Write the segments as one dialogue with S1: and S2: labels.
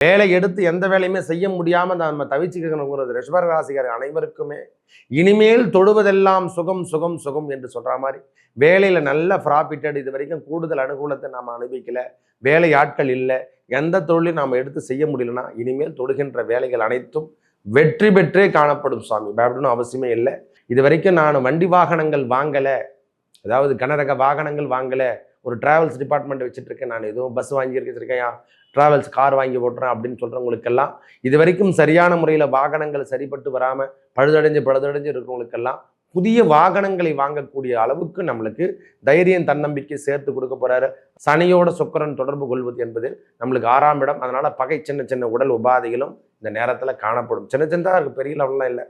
S1: வேலை எடுத்து எந்த வேலையுமே செய்ய முடியாம நம்ம தவிச்சுக்கணுங்கிறது ரிஷப ராசிகர் அனைவருக்குமே. இனிமேல் தொழுவதெல்லாம் சுகம் சுகம் சுகம் என்று சொல்ற மாதிரி வேலையில நல்ல ப்ராஃபிட்டட் இது வரைக்கும் கூடுதல் அனுகூலத்தை நாம் அனுபவிக்கல. வேலை ஆட்கள் இல்லை. எந்த தொழிலையும் நாம் எடுத்து செய்ய முடியலன்னா இனிமேல் தொடுகின்ற வேலைகள் அனைத்தும் வெற்றி பெற்றே காணப்படும் சுவாமி. பயப்படணும் அவசியமே இல்லை. இது வரைக்கும் நான் வண்டி வாகனங்கள் வாங்கலை. அதாவது கனரக வாகனங்கள் வாங்கலை. ஒரு டிராவல்ஸ் டிபார்ட்மெண்ட் வச்சுட்ருக்கேன் நான். எதுவும் பஸ் வாங்கி வச்சுருக்கேன். டிராவல்ஸ் கார் வாங்கி போட்டுறேன் அப்படின்னு சொல்கிறவங்களுக்கெல்லாம் இது வரைக்கும் சரியான முறையில் வாகனங்கள் சரிப்பட்டு வராமல் பழுதடைஞ்சு பழுதடைஞ்சு இருக்கிறவங்களுக்கெல்லாம் புதிய வாகனங்களை வாங்கக்கூடிய அளவுக்கு நம்மளுக்கு தைரியம் தன்னம்பிக்கை சேர்த்து கொடுக்க போறாரு. சனியோட சுக்கரன் தொடர்பு கொள்வது என்பது நம்மளுக்கு ஆறாம் இடம். அதனால் பகை சின்ன சின்ன உடல் உபாதைகளும் இந்த நேரத்தில் காணப்படும். சின்ன சின்னதாக இருக்குது பெரிய லெவல்லாம் இல்லை.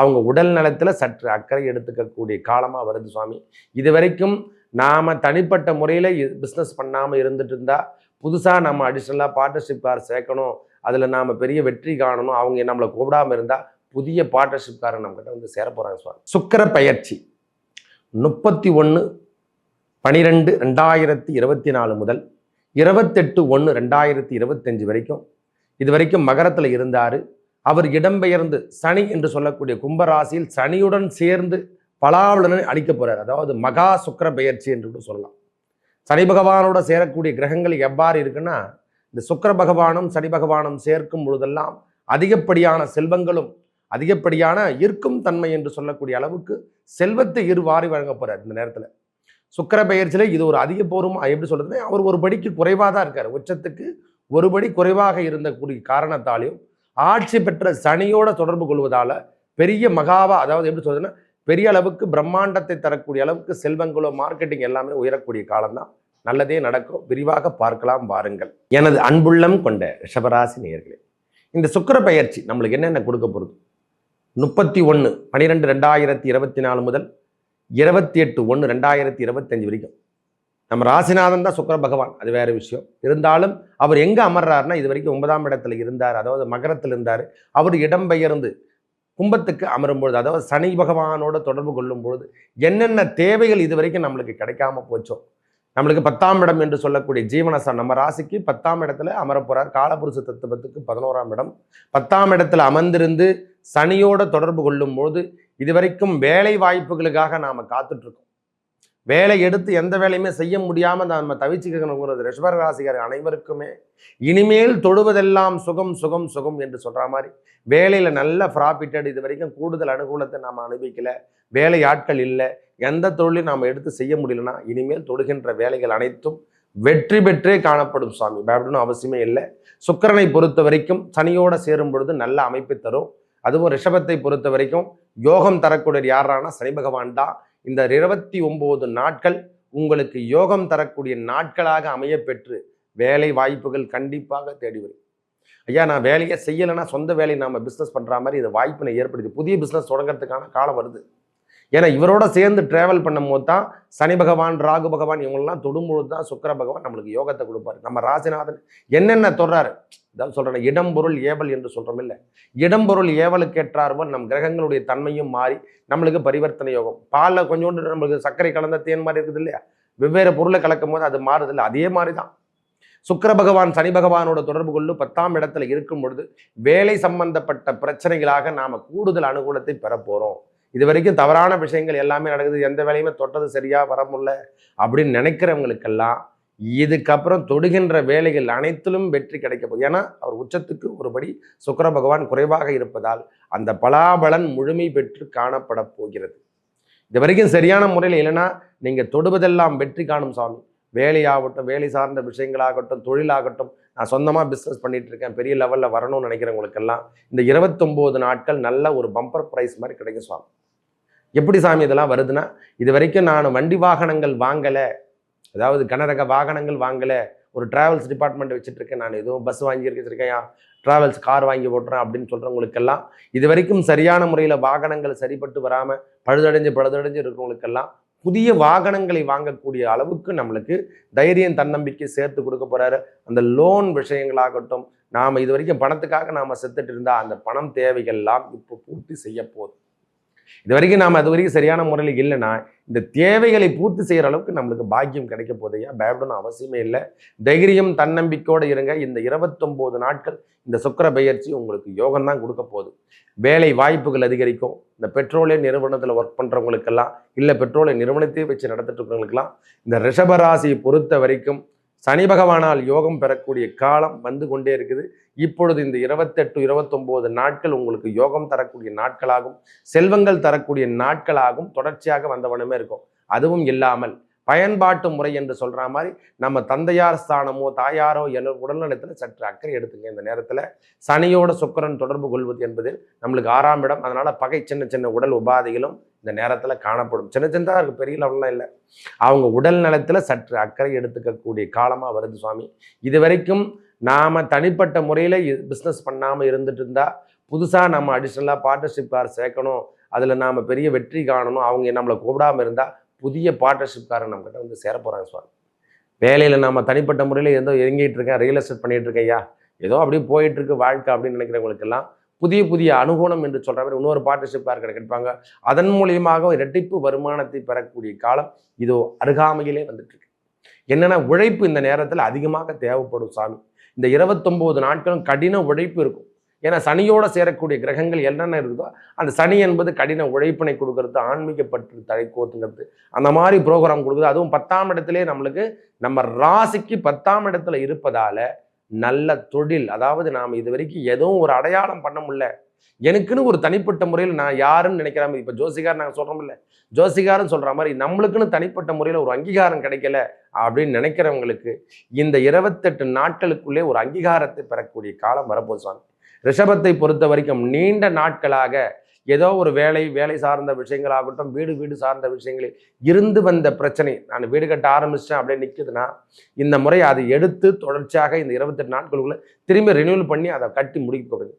S1: அவங்க உடல் நலத்தில் சற்று அக்கறை எடுத்துக்கக்கூடிய காலமாக வருது சுவாமி. இது வரைக்கும் நாம் தனிப்பட்ட முறையில் பிஸ்னஸ் பண்ணாமல் இருந்துட்டு இருந்தா புதுசாக நம்ம அடிஷ்னலாக பார்ட்னர்ஷிப் கார் சேர்க்கணும். அதில் நாம் பெரிய வெற்றி காணணும். அவங்க நம்மளை கூப்பிடாம இருந்தால் புதிய பார்ட்னர்ஷிப் காரன் நம்மகிட்ட வந்து சேர போகிறாங்க சுவாமி. சுக்கர பயிற்சி. முப்பத்தி ஒன்று பனிரெண்டு ரெண்டாயிரத்தி இருபத்தி நாலு முதல் இருபத்தெட்டு ஒன்று ரெண்டாயிரத்தி இருபத்தஞ்சு வரைக்கும் இது வரைக்கும் மகரத்தில் இருந்தார். அவர் இடம்பெயர்ந்து சனி என்று சொல்லக்கூடிய கும்பராசியில் சனியுடன் சேர்ந்து பலாவலனை அளிக்க போறார். அதாவது மகா சுக்கர பெயர்ச்சி என்று கூட சொல்லலாம். சனி பகவானோட சேரக்கூடிய கிரகங்கள் எவ்வாறு இருக்குன்னா இந்த சுக்கர பகவானும் சனி பகவானும் சேர்க்கும் பொழுதெல்லாம் அதிகப்படியான செல்வங்களும் அதிகப்படியான ஈர்க்கும் தன்மை என்று சொல்லக்கூடிய அளவுக்கு செல்வத்தை இருவாரி வழங்க போறார் இந்த நேரத்தில். சுக்கர பெயர்ச்சியில் இது ஒரு அதிக போரும் எப்படி சொல்றதுன்னா அவர் ஒரு படிக்கு குறைவாக தான் இருக்கார். உச்சத்துக்கு ஒரு படி குறைவாக இருந்த கூடிய காரணத்தாலையும் ஆட்சி பெற்ற சனியோட தொடர்பு கொள்வதால பெரிய மகாவா அதாவது எப்படி சொல்றதுன்னா பெரிய அளவுக்கு பிரம்மாண்டத்தை தரக்கூடிய அளவுக்கு செல்வங்களோ மார்க்கெட்டிங் எல்லாமே உயரக்கூடிய காலம்தான். நல்லதே நடக்கும். விரிவாக பார்க்கலாம் வாருங்கள். எனது அன்புள்ளம் கொண்ட ரிஷபராசி நேயர்களே இந்த சுக்கிர பயிற்சி நம்மளுக்கு என்னென்ன கொடுக்க போகிறது முப்பத்தி ஒன்று பன்னிரெண்டு ரெண்டாயிரத்தி இருபத்தி நாலு முதல் இருபத்தி எட்டு ஒன்று ரெண்டாயிரத்தி இருபத்தஞ்சு வரைக்கும். நம்ம ராசிநாதன் தான் சுக்கிர பகவான் அது வேறு விஷயம். இருந்தாலும் அவர் எங்கே அமர்றாருன்னா இது வரைக்கும் ஒன்பதாம் இடத்துல இருந்தார் அதாவது மகரத்தில் இருந்தார். அவர் இடம்பெயர்ந்து கும்பத்துக்கு அமரும்பொழுது அதாவது சனி பகவானோட தொடர்பு கொள்ளும் பொழுது என்னென்ன தேவைகள் இது வரைக்கும் நம்மளுக்கு கிடைக்காம போச்சோ நம்மளுக்கு பத்தாம் இடம் என்று சொல்லக்கூடிய ஜீவனசம் நம்ம ராசிக்கு பத்தாம் இடத்துல அமரப்போறார் காலபுருஷ தத்துவத்துக்கு பதினோராம் இடம். பத்தாம் இடத்துல அமர்ந்திருந்து சனியோட தொடர்பு கொள்ளும் போது இதுவரைக்கும் வேலை வாய்ப்புகளுக்காக நாம காத்துட்ருக்கோம் வேலை எடுத்து எந்த வேலையுமே செய்ய முடியாம நம்ம தவிச்சுக்கணுங்கிறது ரிஷப ராசிகர் அனைவருக்குமே. இனிமேல் தொடுவதெல்லாம் சுகம் சுகம் சுகம் என்று சொல்ற மாதிரி வேலையில நல்ல ப்ராஃபிட்டட் இது வரைக்கும் கூடுதல் அனுகூலத்தை நாம் அனுபவிக்கல. வேலை ஆட்கள் இல்லை. எந்த தொழிலையும் நாம் எடுத்து செய்ய முடியலன்னா இனிமேல் தொடுகின்ற வேலைகள் அனைத்தும் வெற்றி பெற்றே காணப்படும் சுவாமி. பயப்படணும் அவசியமே இல்லை. சுக்கிரனை பொறுத்த வரைக்கும் சனியோட சேரும் பொழுது நல்ல அமைப்பு தரும். அதுவும் ரிஷபத்தை பொறுத்த வரைக்கும் யோகம் தரக்கூடிய யாரானா சனி பகவான் தான். இந்த இருபத்தி ஒம்பது நாட்கள் உங்களுக்கு யோகம் தரக்கூடிய நாட்களாக அமைய பெற்று வேலை வாய்ப்புகள் கண்டிப்பாக தேடி வரும். ஐயா நான் வேலையை செய்யலைன்னா சொந்த வேலையை நாம் பிஸ்னஸ் பண்ணுற மாதிரி இது வாய்ப்பினை ஏற்படுது. புதிய பிஸ்னஸ் தொடங்குறதுக்கான காலம் வருது. ஏன்னா இவரோட சேர்ந்து டிராவல் பண்ணும்போது தான் சனி பகவான் ராகு பகவான் இவங்கெல்லாம் தொடும்பொழுது தான் சுக்கர பகவான் நம்மளுக்கு யோகத்தை கொடுப்பாரு. நம்ம ராசிநாதன் என்னென்ன தொடுறாரு? அதாவது சொல்கிறேன் இடம்பொருள் ஏவல் என்று சொல்கிறோம் இல்லை. இடம்பொருள் நம் கிரகங்களுடைய தன்மையும் மாறி நம்மளுக்கு பரிவர்த்தனை யோகம். பாலில் கொஞ்சோண்டு நம்மளுக்கு சர்க்கரை கலந்த தேன் மாதிரி இருக்குது இல்லையா? வெவ்வேறு பொருளை கலக்கும் போது அது மாறுது அதே மாதிரி தான் சுக்கர பகவான் சனி பகவானோட தொடர்பு கொண்டு பத்தாம் இடத்துல இருக்கும் பொழுது வேலை சம்பந்தப்பட்ட பிரச்சனைகளாக நாம் கூடுதல் அனுகூலத்தை பெறப்போகிறோம் இது வரைக்கும் தவறான விஷயங்கள் எல்லாமே நடக்குது. எந்த வேலையுமே தொட்டது சரியாக வர முடியல அப்படின்னு நினைக்கிறவங்களுக்கெல்லாம் இதுக்கப்புறம் தொடுகின்ற வேலைகள் அனைத்திலும் வெற்றி கிடைக்க போகுது. ஏன்னா அவர் உச்சத்துக்கு ஒருபடி சுக்கர பகவான் குறைவாக இருப்பதால் அந்த பலாபலன் முழுமை பெற்று காணப்பட போகிறது. இது வரைக்கும் சரியான முறையில் இல்லைன்னா நீங்கள் தொடுவதெல்லாம் வெற்றி காணும் சாமி. வேலையாகட்டும் வேலை சார்ந்த விஷயங்களாகட்டும் தொழிலாகட்டும் நான் சொந்தமாக பிஸ்னஸ் பண்ணிகிட்டு இருக்கேன் பெரிய லெவலில் வரணும்னு நினைக்கிறவங்களுக்கெல்லாம் இந்த இருபத்தொம்போது நாட்கள் நல்ல ஒரு பம்பர் ப்ரைஸ் மாதிரி கிடைக்கும் சுவாமி எப்படி சாமி இதெல்லாம் வருதுன்னா இது வரைக்கும் நான் வண்டி வாகனங்கள் வாங்கலை அதாவது கனரக வாகனங்கள் வாங்கலை ஒரு டிராவல்ஸ் டிபார்ட்மெண்ட் வச்சுட்டுருக்கேன் நான். எதுவும் பஸ் வாங்கி வச்சுருக்கேன். டிராவல்ஸ் கார் வாங்கி ஓட்டுறேன் அப்படின்னு சொல்கிறவங்களுக்கெல்லாம் இது வரைக்கும் சரியான முறையில் வாகனங்கள் சரிப்பட்டு வராமல் பழுதடைஞ்சு பழுதடைஞ்சு இருக்கிறவங்களுக்கெல்லாம் புதிய வாகனங்களை வாங்கக்கூடிய அளவுக்கு நம்மளுக்கு தைரியம் தன்னம்பிக்கை சேர்த்து கொடுக்க போகிறாரு அந்த லோன் விஷயங்களாகட்டும் நாம் இது வரைக்கும் பணத்துக்காக நாம் செத்துட்டு இருந்தால் அந்த பணம் தேவைகள்லாம் இப்போ பூர்த்தி செய்ய போகுது. இது வரைக்கும் நாம் அது வரைக்கும் சரியான முறையில் இல்லைன்னா இந்த தேவைகளை பூர்த்தி செய்கிற அளவுக்கு நம்மளுக்கு பாக்கியம் கிடைக்க போதையா பயப்படணும் அவசியமே இல்லை. தைரியம் தன்னம்பிக்கையோடு இருங்க. இந்த இருபத்தொம்போது நாட்கள் இந்த சுக்கர பயிற்சி உங்களுக்கு யோகம் தான் கொடுக்க போகுது. வேலை வாய்ப்புகள் அதிகரிக்கும். இந்த பெட்ரோலிய நிறுவனத்தில் ஒர்க் பண்ணுறவங்களுக்கெல்லாம் இல்லை பெட்ரோலிய நிறுவனத்தையே வச்சு நடத்திட்டு இருக்கிறவங்களுக்கெல்லாம் இந்த ரிஷபராசியை பொறுத்த வரைக்கும் சனி பகவானால் யோகம் பெறக்கூடிய காலம் வந்து கொண்டே இருக்குது. இப்பொழுது இந்த இருபத்தெட்டு இருபத்தொம்போது நாட்கள் உங்களுக்கு யோகம் தரக்கூடிய நாட்களாகும் செல்வங்கள் தரக்கூடிய நாட்களாகும் தொடர்ச்சியாக வந்தவனுமே இருக்கும். அதுவும் இல்லாமல் பயன்பாட்டு முறை என்று சொல்கிற மாதிரி நம்ம தந்தையார் ஸ்தானமோ தாயாரோ என உடல்நலத்தில் சற்று அக்கறை எடுத்துங்க. இந்த நேரத்தில் சனியோட சுக்கரன் தொடர்பு கொள்வது என்பது நம்மளுக்கு ஆறாம் இடம். அதனால் பகை சின்ன சின்ன உடல் உபாதைகளும் இந்த நேரத்தில் காணப்படும். சின்ன சின்னதாக இருக்குது பெரிய லெவல்லாம் இல்லை. அவங்க உடல் நலத்தில் சற்று அக்கறை எடுத்துக்கக்கூடிய காலமாக வருது சுவாமி. இது வரைக்கும் நாம் தனிப்பட்ட முறையில் பிஸ்னஸ் பண்ணாமல் இருந்துட்டு இருந்தால் புதுசாக நம்ம அடிஷ்னலாக பார்ட்னர்ஷிப் கார் சேர்க்கணும் அதில் நாம் பெரிய வெற்றி காணணும் அவங்க நம்மளை கூப்பிடாமல் இருந்தால் புதிய பார்ட்னர்ஷிப்காரன் நம்மக்கிட்ட வந்து சேர போகிறாங்க சுவாமி. வேலையில் நாம் தனிப்பட்ட முறையில் ஏதோ இறங்கிட்டு இருக்கேன் ரியல் எஸ்டேட் பண்ணிகிட்டு இருக்கேன் ஐயா. ஏதோ அப்படியே போயிட்டுருக்கு வாழ்க்கை அப்படின்னு நினைக்கிறவங்களுக்கெல்லாம் புதிய புதிய அனுகூலம் என்று சொல்கிற மாதிரி இன்னொரு பார்ட்னர்ஷிப்பாக கிடைப்பாங்க அதன் மூலியமாக இரட்டிப்பு வருமானத்தை பெறக்கூடிய காலம் இதோ அருகாமையிலே வந்துட்டுருக்கு என்னென்னா உழைப்பு இந்த நேரத்தில் அதிகமாக தேவைப்படும் சாமி இந்த இருபத்தொம்போது நாட்களும் கடின உழைப்பு இருக்கும். ஏன்னா சனியோட சேரக்கூடிய கிரகங்கள் என்னென்ன இருக்குதோ அந்த சனி என்பது கடின உழைப்பினை கொடுக்கறது ஆன்மீகப்பற்று தலை கோத்துங்கிறது. அந்த மாதிரி ப்ரோக்ராம் கொடுக்குது. அதுவும் பத்தாம் இடத்துலேயே நம்மளுக்கு நம்ம ராசிக்கு பத்தாம் இடத்துல இருப்பதால் நல்ல தொழில் அதாவது நாம் இது வரைக்கும் எதுவும் ஒரு அடையாளம் பண்ண முடியல. எனக்குன்னு ஒரு தனிப்பட்ட முறையில் நான் யாருன்னு நினைக்கிற மாதிரி இப்போ ஜோசிகார் நாங்கள் சொல்கிறோம் இல்லை ஜோசிகாரன் சொல்கிற மாதிரி நம்மளுக்குன்னு தனிப்பட்ட முறையில் ஒரு அங்கீகாரம் கிடைக்கல அப்படின்னு நினைக்கிறவங்களுக்கு இந்த இருபத்தெட்டு நாட்களுக்குள்ளே ஒரு அங்கீகாரத்தை பெறக்கூடிய காலம் வரப்போகுது சுவாமி. ரிஷபத்தை பொறுத்த வரைக்கும் நீண்ட நாட்களாக ஏதோ ஒரு வேலை வேலை சார்ந்த விஷயங்களாகட்டும் வீடு வீடு சார்ந்த விஷயங்களில் இருந்து வந்த பிரச்சனை நான் வீடு கட்ட ஆரம்பிச்சிட்டேன் அப்படியே நிற்குதுன்னா இந்த முறை அதை எடுத்து தொடர்ச்சியாக இந்த இருபத்தெட்டு நாட்களுக்குள்ள திரும்பி ரினியூவல் பண்ணி அதை கட்டி முடிக்க போகுது.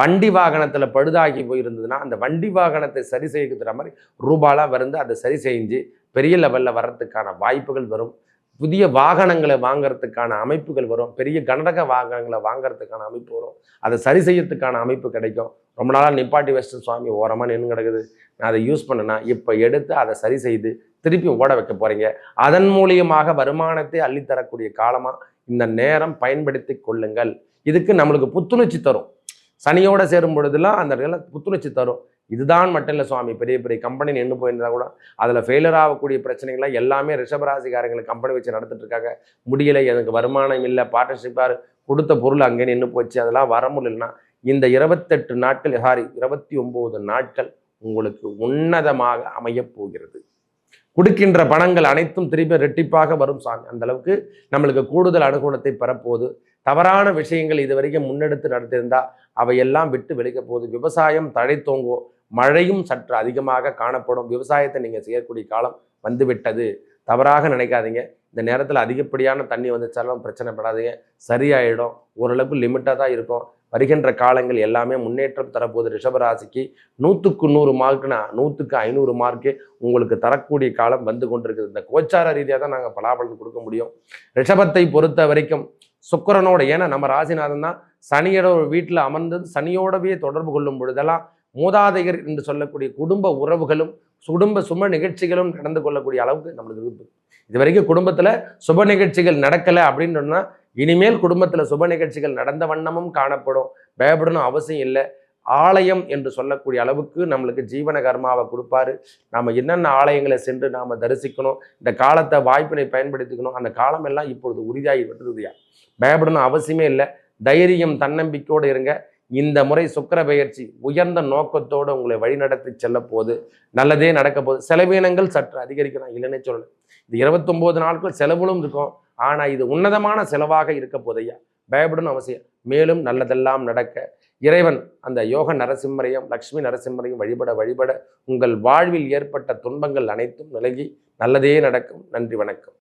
S1: வண்டி வாகனத்தில் பழுதாகி போயிருந்ததுன்னா அந்த வண்டி வாகனத்தை சரி செய்கிற மாதிரி ரூபாலாம் வந்து அதை சரி செஞ்சு பெரிய லெவலில் வர்றதுக்கான வாய்ப்புகள் வரும். புதிய வாகனங்களை வாங்கிறதுக்கான அமைப்புகள் வரும். பெரிய கனரக வாகனங்களை வாங்கிறதுக்கான அமைப்பு வரும். அதை சரி செய்யறதுக்கான அமைப்பு கிடைக்கும். ரொம்ப நாளாக நிப்பாட்டி வச்சு சுவாமி ஓரமாக நின்று கிடக்குது. நான் அதை யூஸ் பண்ணேன்னா இப்போ எடுத்து அதை சரி செய்து திருப்பி ஓட வைக்க போகிறீங்க அதன் மூலியமாக வருமானத்தை அள்ளித்தரக்கூடிய காலமாக இந்த நேரம் பயன்படுத்தி கொள்ளுங்கள். இதுக்கு நம்மளுக்கு புத்துணர்ச்சி தரும். சனியோட சேரும் பொழுதுலாம் அந்த புத்துணர்ச்சி தரும். இதுதான் மட்டும் இல்லை சுவாமி பெரிய பெரிய கம்பெனி நின்று போயிருந்தா கூட அதில் ஃபெயிலர் ஆகக்கூடிய பிரச்சனைகள்லாம் எல்லாமே ரிஷபராசிக்காரங்களுக்கு கம்பெனி வச்சு நடத்திட்டு இருக்காங்க. முடியலை எனக்கு வருமானம் இல்லை பார்ட்னர்ஷிப்பாக கொடுத்த பொருள் அங்கே நின்று போச்சு அதெல்லாம் வர முடியலன்னா இந்த இருபத்தெட்டு நாட்கள் சாரி இருபத்தி ஒம்பது நாட்கள் உங்களுக்கு உன்னதமாக அமையப் போகிறது. கொடுக்கின்ற பணங்கள் அனைத்தும் திரும்பி ரெட்டிப்பாக வரும் சாமி. அந்த அளவுக்கு நம்மளுக்கு கூடுதல் அனுகூலத்தை பெறப்போகுது. தவறான விஷயங்கள் இது வரைக்கும் முன்னெடுத்து நடத்தியிருந்தா அவையெல்லாம் விட்டு வெளிக்க போகுது. விவசாயம் தழைத்தோங்கும் மழையும் சற்று அதிகமாக காணப்படும். விவசாயத்தை நீங்கள் செய்யக்கூடிய காலம் வந்துவிட்டது. தவறாக நினைக்காதீங்க. இந்த நேரத்தில் அதிகப்படியான தண்ணி வந்துச்சாலும் பிரச்சனைப்படாதீங்க சரியாயிடும். ஓரளவுக்கு லிமிட்டாக தான் இருக்கும். வருகின்ற காலங்கள் எல்லாமே முன்னேற்றம் தரப்போகுது. ரிஷபராசிக்கு நூற்றுக்கு நூறு மார்க்குனா நூற்றுக்கு ஐநூறு மார்க்கு உங்களுக்கு தரக்கூடிய காலம் வந்து கொண்டிருக்குது. இந்த கோச்சார ரீதியாக தான் நாங்கள் பலாபலன் கொடுக்க முடியும். ரிஷபத்தை பொறுத்த வரைக்கும் சுக்கரனோட ஏன்னா நம்ம ராசிநாதன் தான் சனியோட வீட்டில் அமர்ந்தது சனியோடவே தொடர்பு கொள்ளும் பொழுதெல்லாம் மூதாதையர் என்று சொல்லக்கூடிய குடும்ப உறவுகளும் குடும்ப சுப நிகழ்ச்சிகளும் நடந்து கொள்ளக்கூடிய அளவுக்கு நம்மளுக்கு இருக்கு இது வரைக்கும் குடும்பத்தில் சுப நிகழ்ச்சிகள் நடக்கலை அப்படின்னு சொன்னால் இனிமேல் குடும்பத்தில் சுப நிகழ்ச்சிகள் நடந்த வண்ணமும் காணப்படும். பயப்படணும் அவசியம் இல்லை. ஆலயம் என்று சொல்லக்கூடிய அளவுக்கு நம்மளுக்கு ஜீவன கர்மாவை கொடுப்பாரு. நாம் என்னென்ன ஆலயங்களை சென்று நாம் தரிசிக்கணும் இந்த காலத்தை வாய்ப்பினை பயன்படுத்திக்கணும் அந்த காலமெல்லாம் இப்பொழுது உறுதியாகி விட்டுருதுயா பயப்படணும் அவசியமே இல்லை. தைரியம் தன்னம்பிக்கையோடு இருங்க. இந்த முறை சுக்கர பயிற்சி உயர்ந்த நோக்கத்தோடு உங்களை வழிநடத்தி செல்ல போது நல்லதே நடக்க போகுது. செலவீனங்கள் சற்று அதிகரிக்கலாம். இல்லைன்னே சொல்லலை. இது இருபத்தொம்போது நாட்கள் செலவுகளும் இருக்கும். ஆனால் இது உன்னதமான செலவாக இருக்க போதையா பயப்படணும் அவசியம். மேலும் நல்லதெல்லாம் நடக்க. இறைவன் அந்த யோக நரசிம்மரையும் லக்ஷ்மி நரசிம்மரையும் வழிபட வழிபட உங்கள் வாழ்வில் ஏற்பட்ட துன்பங்கள் அனைத்தும் விலகி நல்லதே நடக்கும். நன்றி வணக்கம்.